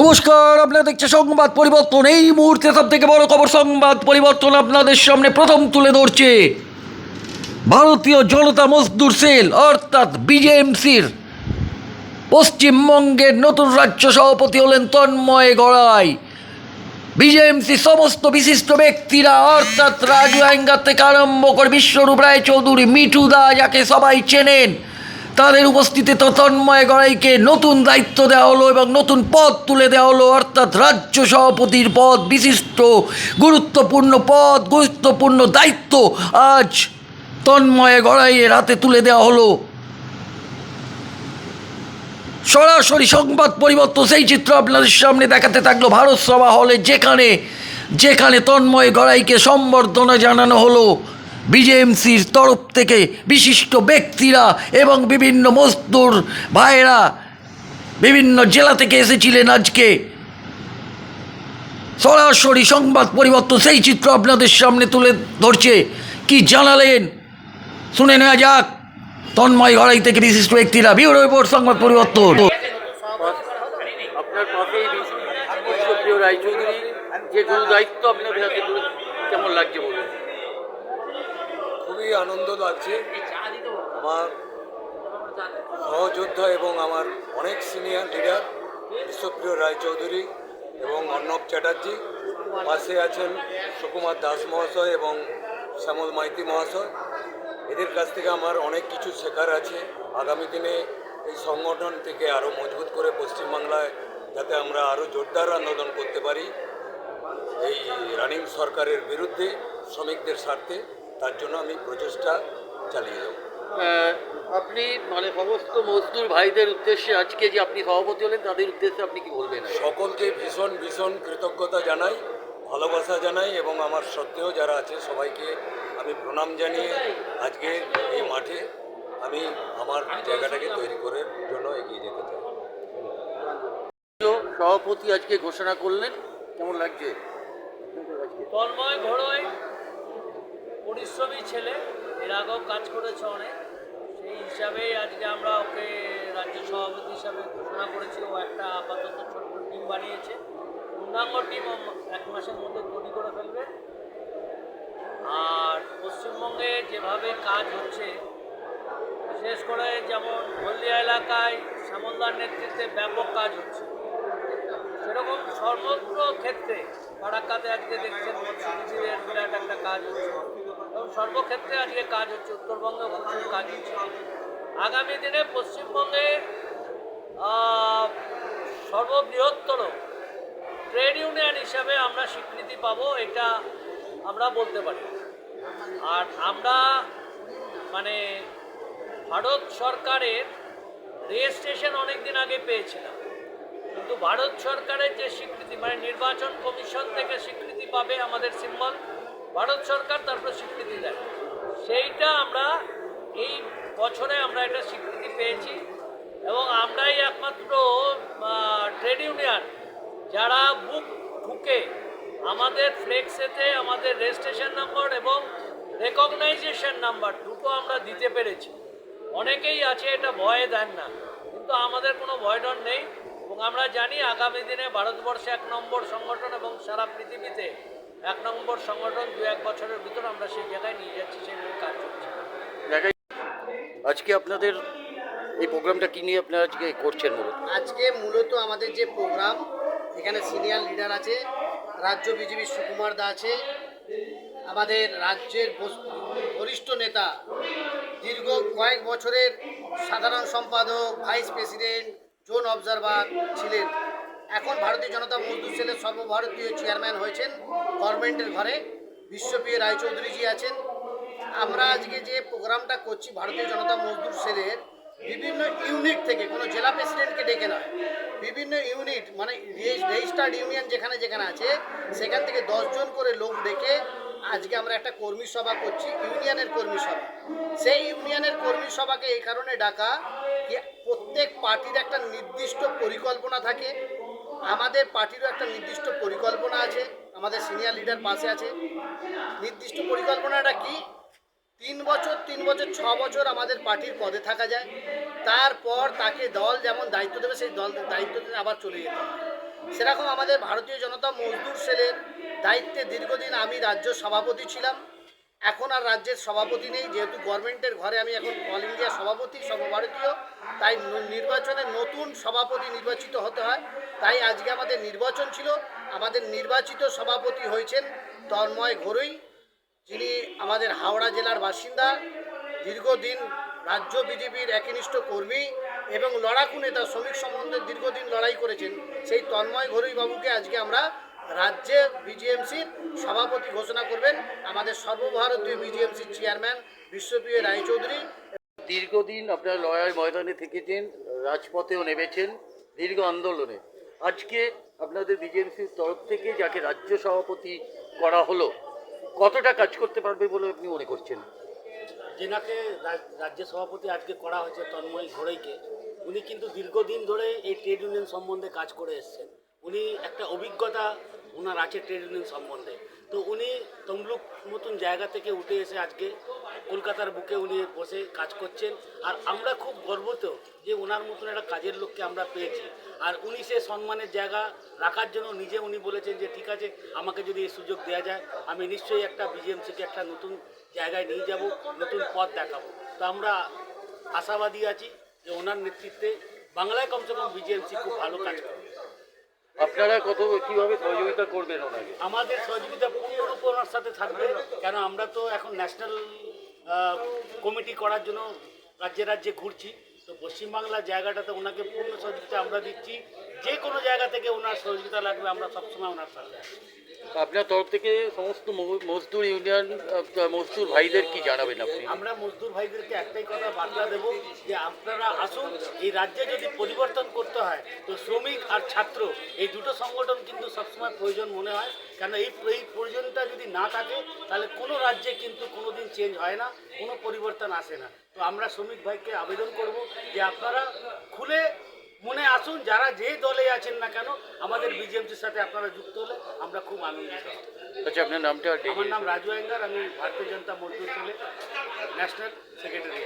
নমস্কার, আপনারা দেখছে সংবাদ পরিবর্তন। এই মুহূর্তে সব থেকে বড় খবর, সংবাদ পরিবর্তন আপনাদের সামনে প্রথম তুলে ধরছে। ভারতীয় জনতা মজদুর সেল, অর্থাৎ বিজেএমসির। পশ্চিমবঙ্গের নতুন রাজ্য সভাপতি হলেন তন্ময় গড়াই। বিজেএমসি সমস্ত বিশিষ্ট ব্যক্তিরা, অর্থাৎ রাজু অ্যাঙ্গার থেকে আরম্ভ করে বিশ্বরূপ রায় চৌধুরী মিঠু দা, যাকে সবাই চেনেন তাদের উপস্থিতিতে তন্ময় গড়াইকে নতুন দায়িত্ব দেওয়া হলো এবং নতুন পদ তুলে দেওয়া হলো, অর্থাৎ রাজ্য সভাপতির পদ, বিশিষ্ট গুরুত্বপূর্ণ পদ, গুরুত্বপূর্ণ দায়িত্ব আজ তন্ময় গড়াইয়ের হাতে তুলে দেওয়া হলো। সরাসরি সংবাদ পরিবর্তন, সেই চিত্র আপনাদের সামনে দেখাতে থাকল ভারত সভা হলে যেখানে যেখানে তন্ময় গড়াইকে সম্বর্ধনা জানানো হলো। বিজেএমসির তরফ থেকে বিশিষ্ট ব্যক্তিরা এবং বিভিন্ন মজদুর ভাইয়েরা বিভিন্ন জেলা থেকে এসেছিলেন আজকে। সরাসরি সংবাদ পরিবর্তন, সেই চিত্র আপনাদের সামনে তুলে ধরছে। কি জানালেন? শুনে নেওয়া যাক। তন্ময় ঘড়াই থেকে বিশিষ্ট ব্যক্তিরা বিউরো রিপোর্ট, সংবাদ পরিবর্তন। আপনার যে গুরু দায়িত্ব তুলে কেমন লাগছে বলুন? খুবই আনন্দ লাগছে। আমার সহযোদ্ধা এবং আমার অনেক সিনিয়র লিডার বিশ্বপ্রিয় রায়চৌধুরী এবং অর্ণব চ্যাটার্জি। পাশে আছেন সুকুমার দাস মহাশয় এবং শ্যামল মাইতি মহাশয়। এদের কাছ থেকে আমার অনেক কিছু শেখার আছে। আগামী দিনে এই সংগঠন থেকে আরও মজবুত করে পশ্চিমবাংলায় যাতে আমরা আরও জোরদার আন্দোলন করতে পারি। এই রানিং সরকারের বিরুদ্ধে শ্রমিকদের স্বার্থে তার জন্য আমি প্রচেষ্টা চালিয়ে যাব। আপনি মানে সমস্ত মজদুর ভাইদের উদ্দেশ্যে আজকে যে আপনি সভাপতি হলেন তাদের উদ্দেশ্যে আপনি কি বলবেন? সকলকে ভীষণ ভীষণ কৃতজ্ঞতা জানাই ভালোবাসা জানাই এবং আমার সত্ত্বেও যারা আছে সবাইকে আমি প্রণাম জানিয়ে আজকে এই মাঠে আমি আমার জায়গাটাকে তৈরি করার জন্য এগিয়ে যেতে চাই। সভাপতি আজকে ঘোষণা করলেন। কেমন লাগছে? তন্ময় ঘোড়ই। পরিশ্রমী ছেলে, এর আগেও কাজ করেছে অনেক। সেই হিসাবেই আজকে আমরা ওকে রাজ্য সভাপতি হিসাবে ঘোষণা করেছি। ও একটা আপাতত ছোট্ট টিম বানিয়েছে। পূর্ণাঙ্গ টিম এক মাসের মধ্যে তৈরি করে ফেলবে। আর পশ্চিমবঙ্গে যেভাবে কাজ হচ্ছে, বিশেষ করে যেমন হলদিয়া এলাকায় শ্যামলদার নেতৃত্বে ব্যাপক কাজ হচ্ছে। সেরকম সর্বত্র ক্ষেত্রে ফারাক্কাতে আজকে দেখছেন মৎস্যজীবীদের বিরাট একটা কাজ হচ্ছে। সর্বক্ষেত্রে আজকে কাজ হচ্ছে উত্তরবঙ্গে প্রচুর কাজ হচ্ছে আগামী দিনে পশ্চিমবঙ্গে সর্ববৃহত্তর ট্রেড ইউনিয়ন হিসাবে আমরা স্বীকৃতি পাবো এটা আমরা বলতে পারি। আর আমরা মানে ভারত সরকারের রেজিস্ট্রেশন অনেক দিন আগে পেয়েছিলাম। কিন্তু ভারত সরকারের যে স্বীকৃতি মানে নির্বাচন কমিশন থেকে স্বীকৃতি পাবে আমাদের সিম্বল ভারত সরকার তারপরে স্বীকৃতি দেয়। সেইটা আমরা এই বছরে আমরা এটা স্বীকৃতি পেয়েছি এবং আমরাই একমাত্র ট্রেড ইউনিয়ন যারা বুক ঢুকে আমাদের ফ্লেক্সেতে আমাদের রেজিস্ট্রেশন নাম্বার এবং রেকগনাইজেশন নাম্বার দুটো আমরা দিতে পেরেছি। অনেকেই আছে, এটা ভয়ে দেন না, কিন্তু আমাদের কোনো ভয়ডর নেই এবং আমরা জানি আগামী দিনে ভারতবর্ষে এক নম্বর সংগঠন এবং সারা পৃথিবীতে এক নম্বর সংগঠন দু এক বছরের ভিতর আমরা সেই জায়গায় নিয়ে যাচ্ছি সেইভাবে কাজ করছি দেখাই আজকে আপনাদের এই প্রোগ্রামটা কি নিয়ে আপনারা আজকে করছেন মূলত আজকে মূলত আমাদের যে প্রোগ্রাম এখানে সিনিয়র লিডার আছে রাজ্য বিজেপি সুকুমার দা আছে আমাদের রাজ্যের বরিষ্ঠ নেতা দীর্ঘ কয়েক বছরের সাধারণ সম্পাদক ভাইস প্রেসিডেন্ট জোন অবজারভার ছিলেন। এখন ভারতীয় জনতা মজদুর সেলের সর্বভারতীয় চেয়ারম্যান হয়েছেন গভর্নমেন্টের ঘরে। বিশ্বপ্রিয় রায়চৌধুরীজি আছেন। আমরা আজকে যে প্রোগ্রামটা করছি ভারতীয় জনতা মজদুর সেলের, বিভিন্ন ইউনিট থেকে, কোনো জেলা প্রেসিডেন্টকে ডেকে নয়, বিভিন্ন ইউনিট মানে রেজিস্টার্ড ইউনিয়ন যেখানে যেখানে আছে, সেখান থেকে দশজন করে লোক ডেকে আজকে আমরা একটা কর্মী সভা করছি, ইউনিয়নের কর্মী সভা। সেই ইউনিয়নের কর্মী সভাকে এই কারণে ডাকা, কি প্রত্যেক পার্টির একটা নির্দিষ্ট পরিকল্পনা থাকে আমাদের পার্টিরও একটা নির্দিষ্ট পরিকল্পনা আছে, আমাদের সিনিয়র লিডার পাশে আছে। নির্দিষ্ট পরিকল্পনাটা কি? তিন বছর তিন বছর, ছ বছর আমাদের পার্টির পদে থাকা যায়। তারপর তাকে দল যেমন দায়িত্ব দেবে, সেই দল দায়িত্ব দিয়ে আবার চলে যেতে সেরকম আমাদের ভারতীয় জনতা মজদুর সেলের দায়িত্বে দীর্ঘদিন আমি রাজ্য সভাপতি ছিলাম। এখন আর রাজ্যের সভাপতি নেই, যেহেতু গভর্নমেন্টের ঘরে আমি এখন অল ইন্ডিয়া সভাপতি, সর্বভারতীয়, তাই নির্বাচনে নতুন সভাপতি নির্বাচিত হতে হয়। তাই আজকে আমাদের নির্বাচন ছিল। আমাদের নির্বাচিত সভাপতি হয়েছেন তন্ময় ঘরুই। যিনি আমাদের হাওড়া জেলার বাসিন্দা, দীর্ঘদিন রাজ্য বিজেপির একনিষ্ঠ কর্মী এবং লড়াকু নেতা, শ্রমিক সম্বন্ধে দীর্ঘদিন লড়াই করেছেন। সেই তন্ময় ঘরুই বাবুকে আজকে আমরা রাজ্যে বিজিএমসির সভাপতি ঘোষণা করবেন। আমাদের সর্বভারতীয় বিজিএমসির চেয়ারম্যান বিশ্বপ্রিয় রায়চৌধুরী। দীর্ঘদিন আপনার লড়াই ময়দানে থেকেছেন, রাজপথেও নেমেছেন, দীর্ঘ আন্দোলনে। আজকে আপনাদের বিজেএমসির তরফ থেকে যাকে রাজ্য সভাপতি করা হলো, কতটা কাজ করতে পারবে বলে আপনি মনে করছেন? যেনাকে রাজ- রাজ্য সভাপতি আজকে করা হয়েছে তন্ময় ঘোড়াইকে উনি কিন্তু দীর্ঘদিন ধরে এই ট্রেড ইউনিয়ন সম্বন্ধে কাজ করে এসছেন। উনি একটা অভিজ্ঞতা ওনার আছে ট্রেড ইউনিয়ন সম্বন্ধে। তো উনি তমলুক মতন জায়গা থেকে উঠে এসে আজকে কলকাতার বুকে উনি বসে কাজ করছেন। আর আমরা খুব গর্বিত যে ওনার মতন একটা কাজের লোককে আমরা পেয়েছি। আর উনি সে সম্মানের জায়গা রাখার জন্য নিজে উনি বলেছেন যে ঠিক আছে আমাকে যদি এই সুযোগ দেওয়া যায় আমি নিশ্চয়ই একটা বিজিএমসিকে একটা নতুন জায়গায় নিয়ে যাব নতুন পথ দেখাবো। তো আমরা আশাবাদী আছি যে ওনার নেতৃত্বে বাংলায় কমসে কম বিজিএমসি খুব ভালো কাজ করবে। আপনারা কত কীভাবে সহযোগিতা করবেন ওনাকে? আমাদের সহযোগিতা পূর্ণরূপে ওনার সাথে থাকবে কেন আমরা তো এখন ন্যাশনাল কমিটি করার জন্য রাজ্যে রাজ্যে ঘুরছি। তো পশ্চিমবাংলার জায়গাটাতে ওনাকে পূর্ণ সহযোগিতা আমরা দিচ্ছি। যে কোনো জায়গা থেকে ওনার সহযোগিতা লাগবে আমরা সবসময় ওনার সাথে আছি। আপনার তরফ থেকে সমস্ত মজদুর ইউনিয়ন মজদুর ভাইদের কি জানাবেন আপনি? আমরা মজদুর ভাইদেরকে একটাই কথা বার্তা দেব যে আপনারা আসুন এই রাজ্যে যদি পরিবর্তন করতে হয় তো শ্রমিক আর ছাত্র এই দুটো সংগঠন কিন্তু সবসময় প্রয়োজন মনে হয়। কেন এই এই প্রয়োজনটা যদি না থাকে তাহলে কোনো রাজ্যে কিন্তু কোনো দিন চেঞ্জ হয় না কোনো পরিবর্তন আসে না। তো আমরা শ্রমিক ভাইকে আবেদন করব যে আপনারা খুলে মনে আসুন যারা যে দলে আছেন না কেন আমাদের বিজেপির সাথে আপনারা যুক্ত হলে আমরা খুব আনন্দিত আচ্ছা আপনার নামটা আমার নাম রাজু আয়েঙ্গার আমি ভারতীয় জনতা মজদুর দলের ন্যাশনাল সেক্রেটারি।